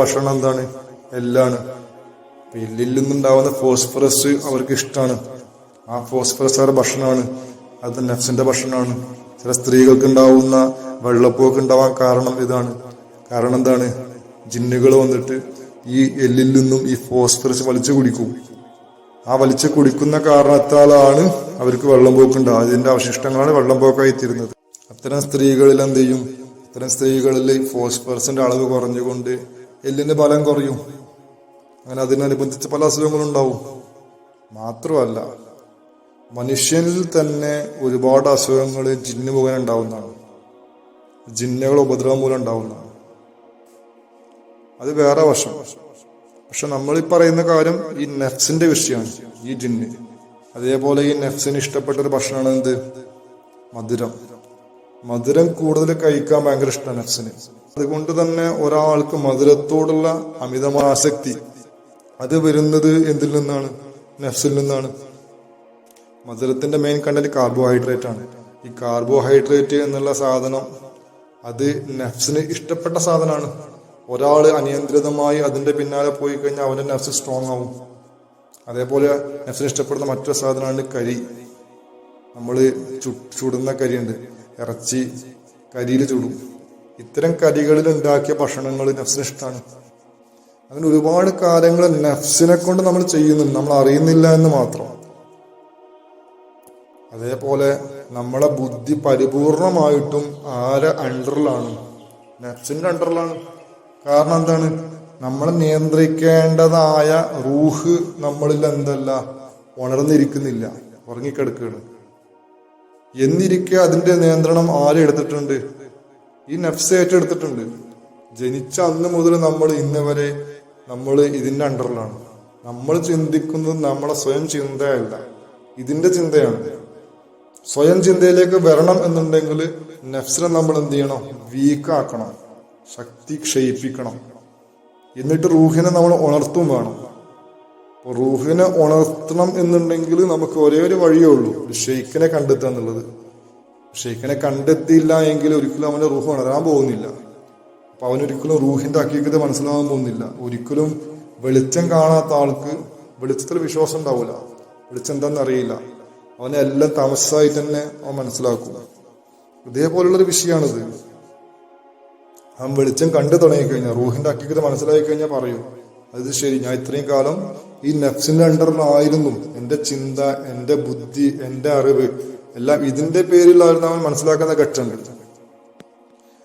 ഭക്ഷണം എന്താണ്? എല്ലാണ്. എല്ലിൽ നിന്നുണ്ടാവുന്ന ഫോസ്ഫറസ് അവർക്ക് ഇഷ്ടമാണ് ആ ഫോസ്ഫറസ് അവരുടെ ഭക്ഷണമാണ്. അത് നെഫ്സിന്റെ ഭക്ഷണമാണ്. ചില സ്ത്രീകൾക്ക് ഉണ്ടാവുന്ന വെള്ളപ്പൊക്കെ ഉണ്ടാവാൻ കാരണം ഇതാണ്. കാരണം എന്താണ്? ജിന്നുകൾ വന്നിട്ട് ഈ എല്ലിൽ നിന്നും ഈ ഫോസ്ഫറസ് വലിച്ചു കുടിക്കും. ആ വലിച്ചു കുടിക്കുന്ന കാരണത്താലാണ് അവർക്ക് വെള്ളം പോക്കുണ്ടാവുക. അതിന്റെ അവശിഷ്ടങ്ങളാണ് വെള്ളം പോക്കായി തീരുന്നത് അത്തരം സ്ത്രീകളിൽ എന്ത് ചെയ്യും? അത്തരം സ്ത്രീകളിൽ ഫോസ്ഫറസിന്റെ അളവ് കുറഞ്ഞുകൊണ്ട് എല്ലിന്റെ ബലം കുറയും. അങ്ങനെ അതിനനുബന്ധിച്ച് പല അസുഖങ്ങളും ഉണ്ടാവും. മാത്രമല്ല മനുഷ്യനിൽ തന്നെ ഒരുപാട് അസുഖങ്ങൾ ജിന്ന് മുഖേന ഉണ്ടാവുന്നതാണ്. ജിന്നുകൾ ഉപദ്രവം മൂലം ഉണ്ടാവുന്നതാണ്. അത് വേറെ വശം. പക്ഷെ നമ്മൾ ഈ പറയുന്ന കാര്യം ഈ നെഫ്സിന്റെ വിഷയമാണ് ഈ ജിന്ന്. അതേപോലെ ഈ നെഫ്സിന് ഇഷ്ടപ്പെട്ട ഒരു ഭക്ഷണമാണ് എന്ത് മധുരം. മധുരം കൂടുതൽ കഴിക്കാൻ ഭയങ്കര ഇഷ്ടമാണ് നെഫ്സിന്. അതുകൊണ്ട് തന്നെ ഒരാൾക്ക് മധുരത്തോടുള്ള അമിതമായ ആസക്തി അത് വരുന്നത് എന്തിൽ നിന്നാണ്? നെഫ്സിൽ നിന്നാണ്. മധുരത്തിന്റെ മെയിൻ കണ്ടൽ കാർബോഹൈഡ്രേറ്റ് ആണ്. ഈ കാർബോഹൈഡ്രേറ്റ് എന്നുള്ള സാധനം അത് നെഫ്സിന് ഇഷ്ടപ്പെട്ട സാധനമാണ്. ഒരാൾ അനിയന്ത്രിതമായി അതിന്റെ പിന്നാലെ പോയി കഴിഞ്ഞാൽ അവന്റെ നെഫ്സ് സ്ട്രോങ് ആവും. അതേപോലെ നെഫ്സിന് ഇഷ്ടപ്പെടുന്ന മറ്റൊരു സാധനമാണ് കരി. നമ്മൾ ചുടുന്ന കരിയുണ്ട്. ഇറച്ചി കരിയിൽ ചുടും. ഇത്തരം കരികളിൽ ഉണ്ടാക്കിയ ഭക്ഷണങ്ങൾ നഫ്സിനിഷ്ടമാണ് അങ്ങനെ ഒരുപാട് കാര്യങ്ങൾ നഫ്സിനെ കൊണ്ട് നമ്മൾ ചെയ്യുന്നുണ്ട്. നമ്മൾ അറിയുന്നില്ല എന്ന് മാത്രം. അതേപോലെ നമ്മളെ ബുദ്ധി പരിപൂർണമായിട്ടും ആരെ അണ്ടറിലാണ്. നഫ്സിന്റെ അണ്ടറിലാണ്. കാരണം എന്താണ്? നമ്മൾ നിയന്ത്രിക്കേണ്ടതായ റൂഹ് നമ്മളിൽ എന്തല്ല? ഉണർന്നിരിക്കുന്നില്ല. ഉറങ്ങിക്കിടക്കുകയാണ്. എന്നിരിക്കെ അതിന്റെ നിയന്ത്രണം ആരെടുത്തിട്ടുണ്ട് ഈ നഫ്സ് ഏറ്റെടുത്തിട്ടുണ്ട്. ജനിച്ച അന്ന് മുതൽ നമ്മൾ ഇന്ന് വരെ നമ്മൾ ഇതിന്റെ അണ്ടറിലാണ്. നമ്മൾ ചിന്തിക്കുന്നത് നമ്മളെ സ്വയം ചിന്തയല്ല. ഇതിന്റെ ചിന്തയാണ്. സ്വയം ചിന്തയിലേക്ക് വരണം എന്നുണ്ടെങ്കിൽ നഫ്സിനെ നമ്മൾ എന്ത് ചെയ്യണം? വീക്കാക്കണം. ശക്തി ക്ഷയിപ്പിക്കണം. എന്നിട്ട് റൂഹിനെ നമ്മൾ ഉണർത്തും വേണം. റൂഹിനെ ഉണർത്തണം എന്നുണ്ടെങ്കിൽ നമുക്ക് ഒരേ ഒരു വഴിയേ ഉള്ളൂ. ഒരു ഷെയ്ഖിനെ കണ്ടെത്തുക എന്നുള്ളത്. ഷെയ്ഖിനെ കണ്ടെത്തിയില്ല എങ്കിൽ ഒരിക്കലും അവന്റെ റൂഹ് ഉണരാൻ പോകുന്നില്ല. അപ്പൊ അവനൊരിക്കലും റൂഹിന്റെ അക്കീകത മനസ്സിലാവാൻ പോകുന്നില്ല. ഒരിക്കലും വെളിച്ചം കാണാത്ത ആൾക്ക് വെളിച്ചത്തിൽ വിശ്വാസം ഉണ്ടാവില്ല വെളിച്ചം എന്താണെന്ന് അറിയില്ല. അവനെ എല്ലാം തമസ്സായി തന്നെ അവൻ മനസ്സിലാക്കും. ഇതേപോലുള്ളൊരു വിഷയമാണിത് അവൻ വെളിച്ചം കണ്ടു തുടങ്ങിക്കഴിഞ്ഞാൽ റൂഹിന്റെ അക്കീകത മനസ്സിലാക്കി കഴിഞ്ഞാൽ പറയും അത് ശരി ഞാൻ ഇത്രയും കാലം ഈ നെഫ്സിന്റെ അണ്ടറിലായിരുന്നു എന്റെ ചിന്ത എന്റെ ബുദ്ധി എന്റെ അറിവ് എല്ലാം ഇതിന്റെ പേരിലായിരുന്നു അവൻ മനസ്സിലാക്കുന്ന ഘട്ടമുണ്ട്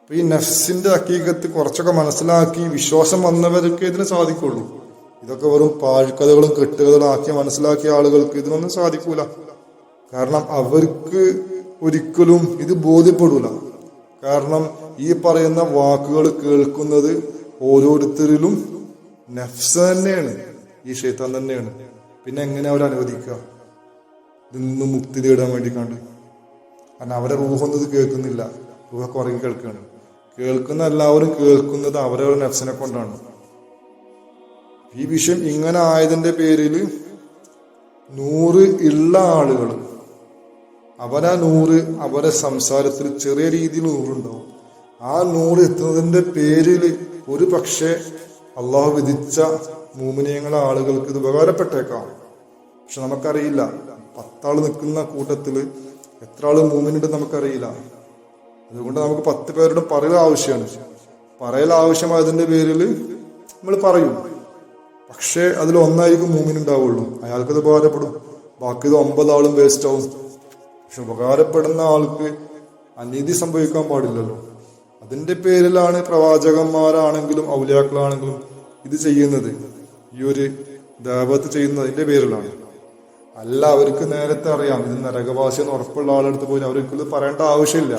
അപ്പൊ ഈ നഫ്സിന്റെ അക്കീകത്ത് കുറച്ചൊക്കെ മനസ്സിലാക്കി വിശ്വാസം വന്നവർക്ക് ഇതിന് സാധിക്കുള്ളൂ. ഇതൊക്കെ വെറും പാഴ്ക്കഥകളും കെട്ടുകഥകളും ആക്കി മനസ്സിലാക്കിയ ആളുകൾക്ക് ഇതിനൊന്നും സാധിക്കൂല. കാരണം അവർക്ക് ഒരിക്കലും ഇത് ബോധ്യപ്പെടൂല. കാരണം ഈ പറയുന്ന വാക്കുകൾ കേൾക്കുന്നത് ഓരോരുത്തരിലും നഫ്സ് തന്നെയാണ്. ഈ ഷെയ്ത്താൻ തന്നെയാണ്. പിന്നെ എങ്ങനെ അവർ അനുവദിക്കുക? ഇതിൽ നിന്ന് മുക്തി തേടാൻ വേണ്ടി കണ്ട് കാരണം അവരെ റൂഹൊന്നും ഇത് കേൾക്കുന്നില്ല. റൂഹൊക്കെ ഉറങ്ങി കേൾക്കുകയാണ് കേൾക്കുന്ന എല്ലാവരും കേൾക്കുന്നത് അവരവരുടെ നഫ്സിനെ കൊണ്ടാണ്. ഈ വിഷയം ഇങ്ങനെ ആയതിന്റെ പേരിൽ നൂറ് ഉള്ള ആളുകൾ അവരാ നൂറ് അവരെ സംസാരത്തിൽ ചെറിയ രീതിയിൽ നൂറുണ്ടാവും. ആ നൂറ് എത്തുന്നതിന്റെ പേരിൽ ഒരു പക്ഷേ അള്ളാഹു വിധിച്ച മൂമിനിയങ്ങളെ ആളുകൾക്ക് ഇത് ഉപകാരപ്പെട്ടേക്കാം. പക്ഷെ നമുക്കറിയില്ല. പത്താൾ നിൽക്കുന്ന കൂട്ടത്തിൽ എത്ര ആൾ മൂമിനുണ്ട് നമുക്കറിയില്ല. അതുകൊണ്ട് നമുക്ക് പത്ത് പേരുടെ പറയൽ ആവശ്യമാണ്. പറയൽ ആവശ്യമായതിന്റെ പേരിൽ നമ്മൾ പറയും. പക്ഷേ അതിൽ ഒന്നായിരിക്കും മൂമിനുണ്ടാവുള്ളൂ അയാൾക്കത് ഉപകാരപ്പെടും. ബാക്കി ഇത് ഒമ്പതാളും വേസ്റ്റ് ആവും. പക്ഷെ ഉപകാരപ്പെടുന്ന ആൾക്ക് അനീതി സംഭവിക്കാൻ പാടില്ലല്ലോ. അതിന്റെ പേരിലാണ് പ്രവാചകന്മാരാണെങ്കിലും ഔലിയാക്കളാണെങ്കിലും ഇത് ചെയ്യുന്നത്. ഈ ഒരു ദേവത്ത് ചെയ്യുന്നതിന്റെ പേരിലാണ്. അല്ല അവർക്ക് നേരത്തെ അറിയാം. ഇത് നരകവാസി എന്ന് ഉറപ്പുള്ള ആളെടുത്ത് പോയി അവർക്ക് ഇത് പറയേണ്ട ആവശ്യമില്ല.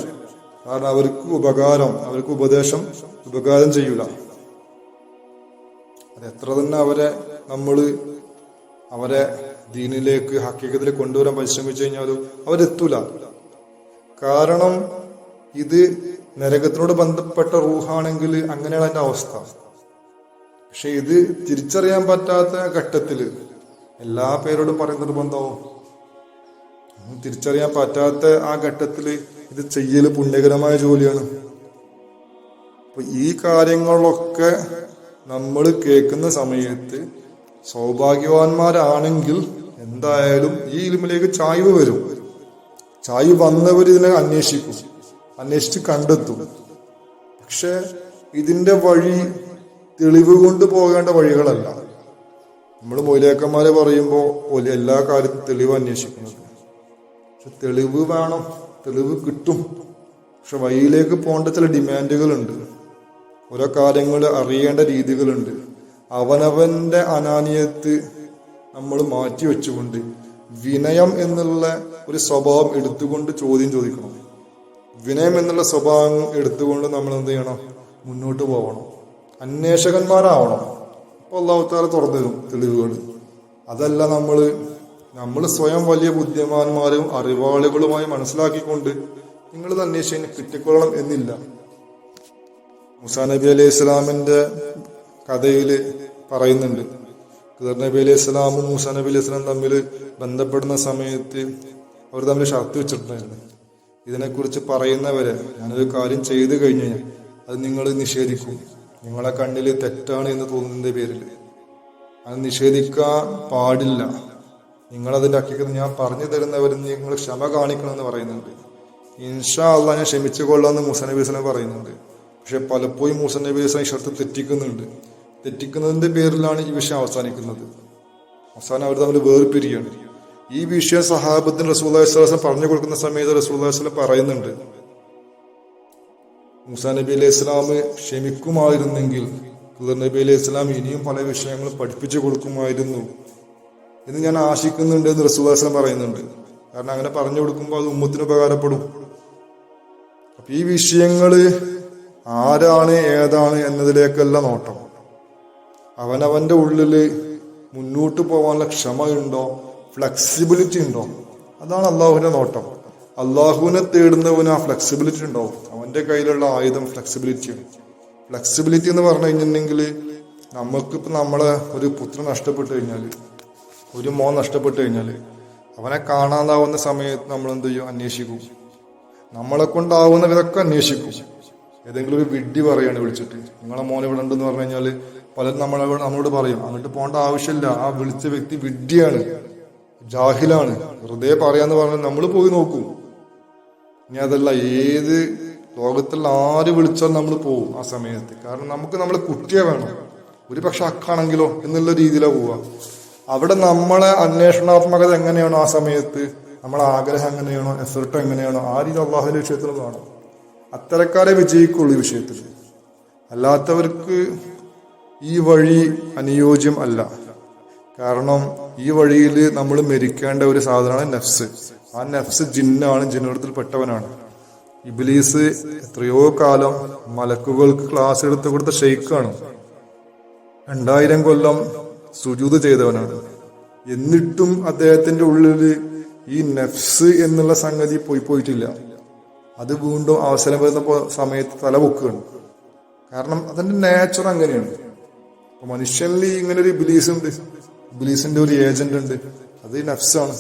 കാരണം അവർക്ക് ഉപകാരം അവർക്ക് ഉപദേശം ഉപകാരം ചെയ്യൂല. അത് എത്ര തന്നെ അവരെ നമ്മൾ അവരെ ദീനിലേക്ക് ഹക്കീകത്തിൽ കൊണ്ടുവരാൻ പരിശ്രമിച്ചു കഴിഞ്ഞാലും അവരെത്തൂല. കാരണം ഇത് നരകത്തിനോട് ബന്ധപ്പെട്ട റൂഹാണെങ്കിൽ അങ്ങനെയാണ് എന്റെ അവസ്ഥ. പക്ഷെ ഇത് തിരിച്ചറിയാൻ പറ്റാത്ത ഘട്ടത്തിൽ എല്ലാ പേരോടും പറയുന്ന നിർബന്ധവും തിരിച്ചറിയാൻ പറ്റാത്ത ആ ഘട്ടത്തിൽ ഇത് ചെയ്യൽ പുണ്യകരമായ ജോലിയാണ്. അപ്പൊ ഈ കാര്യങ്ങളൊക്കെ നമ്മൾ കേൾക്കുന്ന സമയത്ത് സൗഭാഗ്യവാന്മാരാണെങ്കിൽ എന്തായാലും ഈ ഇലിമിലേക്ക് ചായ്വ് വരും. ചായ്വ് വന്നവർ ഇതിനെ അന്വേഷിക്കും. അന്വേഷിച്ച് കണ്ടെത്തും. പക്ഷെ ഇതിന്റെ വഴി തെളിവ് കൊണ്ട് പോകേണ്ട വഴികളല്ല. നമ്മൾ മൊയിലേക്കന്മാരെ പറയുമ്പോൾ എല്ലാ കാര്യത്തിലും തെളിവ് അന്വേഷിക്കുന്നത്. പക്ഷെ തെളിവ് വേണം. തെളിവ് കിട്ടും. പക്ഷെ വഴിയിലേക്ക് പോകേണ്ട ചില ഡിമാൻഡുകളുണ്ട്. ഓരോ കാര്യങ്ങൾ അറിയേണ്ട രീതികളുണ്ട്. അവനവന്റെ അനാനിയത്ത് നമ്മൾ മാറ്റി വെച്ചുകൊണ്ട് വിനയം എന്നുള്ള ഒരു സ്വഭാവം എടുത്തുകൊണ്ട് ചോദ്യം ചോദിക്കണം. വിനയം എന്നുള്ള സ്വഭാവം എടുത്തുകൊണ്ട് നമ്മൾ എന്ത് ചെയ്യണം? മുന്നോട്ട് പോകണം അന്വേഷകന്മാരാവണം. അപ്പോൾ അള്ളാഹുത്താല തുറന്നു തരും തെളിവുകൾ. അതല്ല നമ്മൾ നമ്മൾ സ്വയം വലിയ ബുദ്ധിമാന്മാരും അറിവാളികളുമായി മനസ്സിലാക്കിക്കൊണ്ട് നിങ്ങൾ അന്വേഷിച്ച് കിട്ടിക്കൊള്ളണം എന്നില്ല. മുസാ നബി അലൈഹി ഇസ്ലാമിന്റെ കഥയിൽ പറയുന്നുണ്ട്. ഖിദർ നബി അലൈഹി ഇസ്ലാമും മുസാ നബി അലൈഹി ഇസ്ലാം തമ്മിൽ ബന്ധപ്പെടുന്ന സമയത്ത് അവർ തമ്മിൽ ഷർത്ത് വെച്ചിട്ടുണ്ടായിരുന്നു. ഇതിനെക്കുറിച്ച് പറയുന്നവരെ ഞാനൊരു കാര്യം ചെയ്തു കഴിഞ്ഞു കഴിഞ്ഞാൽ അത് നിങ്ങൾ നിഷേധിക്കും. നിങ്ങളെ കണ്ണിൽ തെറ്റാണ് എന്ന് തോന്നുന്നതിന്റെ പേരിൽ അത് നിഷേധിക്കാൻ പാടില്ല. നിങ്ങളതിന്റെ ഹക്കീക്കത്ത് ഞാൻ പറഞ്ഞു തരുന്നവരിൽ നിങ്ങൾ ക്ഷമ കാണിക്കണമെന്ന് പറയുന്നുണ്ട്. ഇൻഷാ അല്ല ഞാൻ ക്ഷമിച്ചു കൊള്ളാമെന്ന് മൂസ നബി വസ്ലം പറയുന്നുണ്ട്. പക്ഷെ പലപ്പോഴും മൂസ നബി വസ്ലം ഈ ഷർത്ത് തെറ്റിക്കുന്നുണ്ട്. തെറ്റിക്കുന്നതിന്റെ പേരിലാണ് ഈ വിഷയം അവസാനിക്കുന്നത്. അവസാനം അവർ തമ്മിൽ വേർപിരിയാണ്. ഈ വിഷയം സഹാബത്തിന് റസൂല്ലാസ്ലാം പറഞ്ഞു കൊടുക്കുന്ന സമയത്ത് റസൂല്ലാസ്ലം പറയുന്നുണ്ട്. മുസാ നബി അലൈഹി ഇസ്ലാം ക്ഷമിക്കുമായിരുന്നെങ്കിൽ ഖുദർ നബി അലൈഹി ഇസ്ലാം ഇനിയും പല വിഷയങ്ങളും പഠിപ്പിച്ചു കൊടുക്കുമായിരുന്നു എന്ന് ഞാൻ ആശിക്കുന്നുണ്ട് എന്ന് റസൂല്ലാസ്ലം പറയുന്നുണ്ട്. കാരണം അങ്ങനെ പറഞ്ഞു കൊടുക്കുമ്പോൾ അത് ഉമ്മത്തിന് ഉപകാരപ്പെടും. അപ്പൊ ഈ വിഷയങ്ങൾ ആരാണ് ഏതാണ് എന്നതിലേക്കല്ല നോട്ടം. അവനവന്റെ ഉള്ളിൽ മുന്നോട്ട് പോകാനുള്ള ക്ഷമയുണ്ടോ? ഫ്ലെക്സിബിലിറ്റി ഉണ്ടോ അതാണ് അള്ളാഹുവിന്റെ നോട്ടം. അള്ളാഹുവിനെ തേടുന്നവന് ആ ഫ്ലെക്സിബിലിറ്റി ഉണ്ടോ അവന്റെ കയ്യിലുള്ള ആയുധം ഫ്ലെക്സിബിലിറ്റിയാണ് ഫ്ലെക്സിബിലിറ്റി എന്ന് പറഞ്ഞു കഴിഞ്ഞിട്ടുണ്ടെങ്കിൽ നമുക്കിപ്പോൾ നമ്മളെ ഒരു പുത്രൻ നഷ്ടപ്പെട്ടു കഴിഞ്ഞാൽ ഒരു മോൻ നഷ്ടപ്പെട്ടു കഴിഞ്ഞാൽ അവനെ കാണാതാവുന്ന സമയത്ത് നമ്മൾ എന്ത് ചെയ്യും? അന്വേഷിക്കും. നമ്മളെ കൊണ്ടാവുന്ന വിധൊക്കെ അന്വേഷിക്കും. ഏതെങ്കിലും ഒരു വിഡ്ഢി പറയാണ് വിളിച്ചിട്ട്. നിങ്ങളെ മോൻ ഇവിടെ ഉണ്ടെന്ന് പറഞ്ഞു കഴിഞ്ഞാൽ പലരും നമ്മളെ നമ്മളോട് പറയും. അങ്ങോട്ട് പോകേണ്ട ആവശ്യമില്ല. ആ വിളിച്ച വ്യക്തി വിഡ്ഢിയാണ്. ജാഹിലാണ്. വെറുതെ പറയാന്ന് പറഞ്ഞാൽ നമ്മൾ പോയി നോക്കും. ഇനി അതല്ല ഏത് ലോകത്തുള്ള ആര് വിളിച്ചാൽ നമ്മൾ പോകും ആ സമയത്ത്. കാരണം നമുക്ക് നമ്മളെ കുട്ടിയെ വേണം. ഒരു പക്ഷെ അക്കാണെങ്കിലോ എന്നുള്ള രീതിയിലാണ് പോവുക. അവിടെ നമ്മളെ അന്വേഷണാത്മകത എങ്ങനെയാണോ ആ സമയത്ത് നമ്മളെ ആഗ്രഹം എങ്ങനെയാണോ എഫർട്ട് എങ്ങനെയാണോ ആ രീതി അള്ളാഹുവിന്റെ വിഷയത്തിൽ കാണും. അത്തരക്കാരെ വിജയിക്കുള്ളൂ ഈ വിഷയത്തിൽ അല്ലാത്തവർക്ക് ഈ വഴി അനുയോജ്യം അല്ല. കാരണം ഈ വഴിയിൽ നമ്മൾ മരിക്കേണ്ട ഒരു സാധനമാണ് നഫ്സ്. ആ നഫ്സ് ജിന്നാണ് ജിന്നടത്തിൽ പെട്ടവനാണ്. ഇബിലീസ് എത്രയോ കാലം മലക്കുകൾക്ക് ക്ലാസ് എടുത്തു കൊടുത്ത ഷെയ്ക്കാണ്. രണ്ടായിരം കൊല്ലം സുജൂത് ചെയ്തവനാണ്. എന്നിട്ടും അദ്ദേഹത്തിന്റെ ഉള്ളിൽ ഈ നഫ്സ് എന്നുള്ള സംഗതി പോയി പോയിട്ടില്ല. അത് വീണ്ടും അവസരം വരുന്ന സമയത്ത് തല പൊക്കുകയാണ്. കാരണം അതിന്റെ നേച്ചർ അങ്ങനെയാണ്. മനുഷ്യനിൽ ഇങ്ങനെ ഒരു ബിലീസ് ഉണ്ട് ബിലീസിന്റെ ഒരു ഏജന്റ് ഉണ്ട്. അത് നഫ്സാണ്.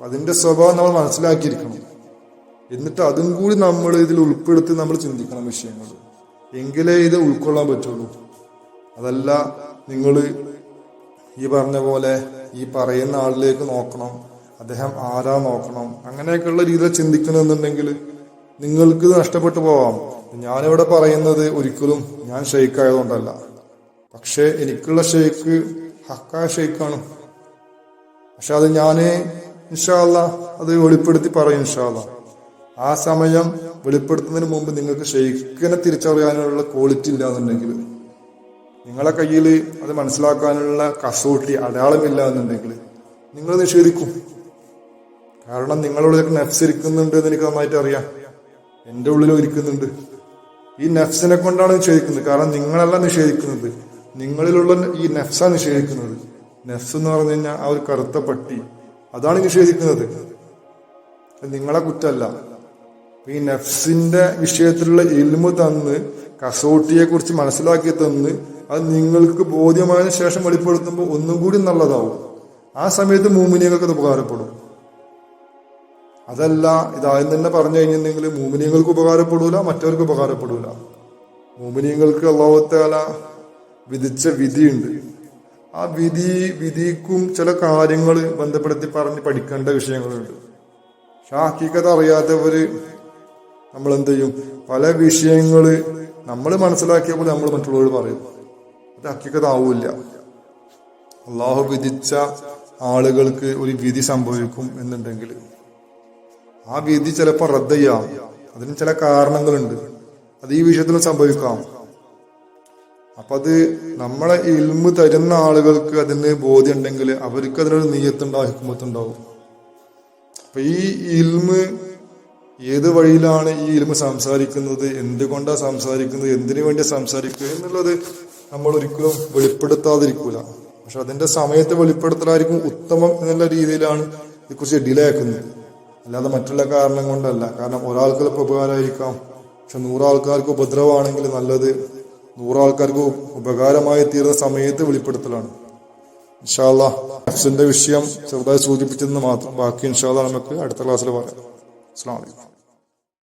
അതിന്റെ സ്വഭാവം നമ്മൾ മനസ്സിലാക്കിയിരിക്കണം. എന്നിട്ട് അതും കൂടി നമ്മൾ ഇതിൽ ഉൾപ്പെടുത്തി നമ്മൾ ചിന്തിക്കണം വിഷയങ്ങൾ എങ്കിലേ ഇത് ഉൾക്കൊള്ളാൻ പറ്റുള്ളൂ. അതല്ല നിങ്ങൾ ഈ പറഞ്ഞ പോലെ ഈ പറയുന്ന ആളിലേക്ക് നോക്കണം. അദ്ദേഹം ആരാ നോക്കണം. അങ്ങനെയൊക്കെയുള്ള രീതിയിൽ ചിന്തിക്കണമെന്നുണ്ടെങ്കിൽ നിങ്ങൾക്ക് നഷ്ടപ്പെട്ടു പോവാം. ഞാനിവിടെ പറയുന്നത് ഒരിക്കലും ഞാൻ ഷെയ്ക്കായതുകൊണ്ടല്ല. പക്ഷേ എനിക്കുള്ള ഷെയ്ക്ക് ഹക്കായ ഷെയ്ക്കാണ്. പക്ഷെ അത് ഞാൻ ഇൻഷാല്ല അത് വെളിപ്പെടുത്തി പറയും ഇൻഷാല്ല ആ സമയം വെളിപ്പെടുത്തുന്നതിന് മുമ്പ് നിങ്ങൾക്ക് ഷെയ്ഖിനെ തിരിച്ചറിയാനുള്ള ക്വാളിറ്റി ഇല്ലാന്നുണ്ടെങ്കിൽ നിങ്ങളെ കയ്യിൽ അത് മനസ്സിലാക്കാനുള്ള കസോട്ടി അടയാളമില്ല എന്നുണ്ടെങ്കിൽ നിങ്ങൾ നിഷേധിക്കും. കാരണം നിങ്ങളുടെ നെഫ്സ് ഇരിക്കുന്നുണ്ട് എന്ന് എനിക്ക് നന്നായിട്ട് അറിയാം. എന്റെ ഉള്ളിലും ഇരിക്കുന്നുണ്ട്. ഈ നെഫ്സിനെ കൊണ്ടാണ് നിഷേധിക്കുന്നത്. കാരണം നിങ്ങളല്ല നിഷേധിക്കുന്നത്. നിങ്ങളിലുള്ള ഈ നെഫ്സാണ് നിഷേധിക്കുന്നത്. നെഫ്സ് എന്ന് പറഞ്ഞു കഴിഞ്ഞാൽ ആ ഒരു കറുത്ത പട്ടി. അതാണ് നിഷേധിക്കുന്നത്. നിങ്ങളെ കുറ്റമല്ല. ഈ നെഫ്സിന്റെ വിഷയത്തിലുള്ള എൽമ് തന്ന് കസോട്ടിയെ കുറിച്ച് മനസ്സിലാക്കി തന്ന് അത് നിങ്ങൾക്ക് ബോധ്യമായതിനു ശേഷം വെളിപ്പെടുത്തുമ്പോൾ ഒന്നും കൂടി നല്ലതാവും. ആ സമയത്ത് മൂമിനിയങ്ങൾക്ക് അത് ഉപകാരപ്പെടും. അതല്ല ഇതാദ്യം തന്നെ പറഞ്ഞു കഴിഞ്ഞിട്ടുണ്ടെങ്കിൽ മൂമിനിയങ്ങൾക്ക് ഉപകാരപ്പെടൂല മറ്റവർക്ക് ഉപകാരപ്പെടൂല. മൂമിനിയങ്ങൾക്ക് അള്ളാഹുത്താല വിധിച്ച വിധിയുണ്ട്. ആ വിധി വിധിക്കും ചില കാര്യങ്ങൾ ബന്ധപ്പെടുത്തി പറഞ്ഞ് പഠിക്കേണ്ട വിഷയങ്ങളുണ്ട്. പക്ഷെ അറിയാത്തവര് നമ്മൾ എന്ത് ചെയ്യും പല വിഷയങ്ങൾ നമ്മൾ മനസ്സിലാക്കിയ പോലെ നമ്മൾ മറ്റുള്ളവർ പറയും. അത് ഹക്കീക്കത്ത് ആവൂല അള്ളാഹു വിധിച്ച ആളുകൾക്ക് ഒരു വിധി സംഭവിക്കും എന്നുണ്ടെങ്കിൽ ആ വിധി ചിലപ്പോൾ റദ്ദ് ചെയ്യാം. അതിന് ചില കാരണങ്ങളുണ്ട്. അത് ഈ വിഷയത്തിലും സംഭവിക്കാം. അപ്പൊ അത് നമ്മളെ ഇൽമ് തരുന്ന ആളുകൾക്ക് അതിന് ബോധ്യം ഉണ്ടെങ്കിൽ അവർക്ക് അതിനൊരു നീയത്തുണ്ടാവും ഹിക്മത്തുണ്ടാവും. അപ്പൊ ഈ ഇൽമ് ഏത് വഴിയിലാണ് ഈ ഇൽമ സംസാരിക്കുന്നത് എന്തുകൊണ്ടാണ് സംസാരിക്കുന്നത് എന്തിനു വേണ്ടി സംസാരിക്കുക എന്നുള്ളത് നമ്മൾ ഒരിക്കലും വെളിപ്പെടുത്താതിരിക്കൂല. പക്ഷെ അതിന്റെ സമയത്ത് വെളിപ്പെടുത്തലായിരിക്കും ഉത്തമം എന്നുള്ള രീതിയിലാണ് ഇതിനെക്കുറിച്ച് ഡിലേ ആക്കുന്നത് അല്ലാതെ മറ്റുള്ള കാരണം കൊണ്ടല്ല. കാരണം ഒരാൾക്ക് ചിലപ്പോൾ ഉപകാരമായിരിക്കാം. പക്ഷെ നൂറാൾക്കാർക്ക് ഉപദ്രവമാണെങ്കിൽ നല്ലത് നൂറാൾക്കാർക്ക് ഉപകാരമായി തീർന്ന സമയത്ത് വെളിപ്പെടുത്തലാണ്. ഇൻഷാല്ല നഫ്സിന്റെ വിഷയം ചെറുതായി സൂചിപ്പിച്ചെന്ന് മാത്രം ബാക്കി ഇൻഷാല്ല നമുക്ക് അടുത്ത ക്ലാസ്സിൽ പറയാം. അസ്സാം വലൈക്കും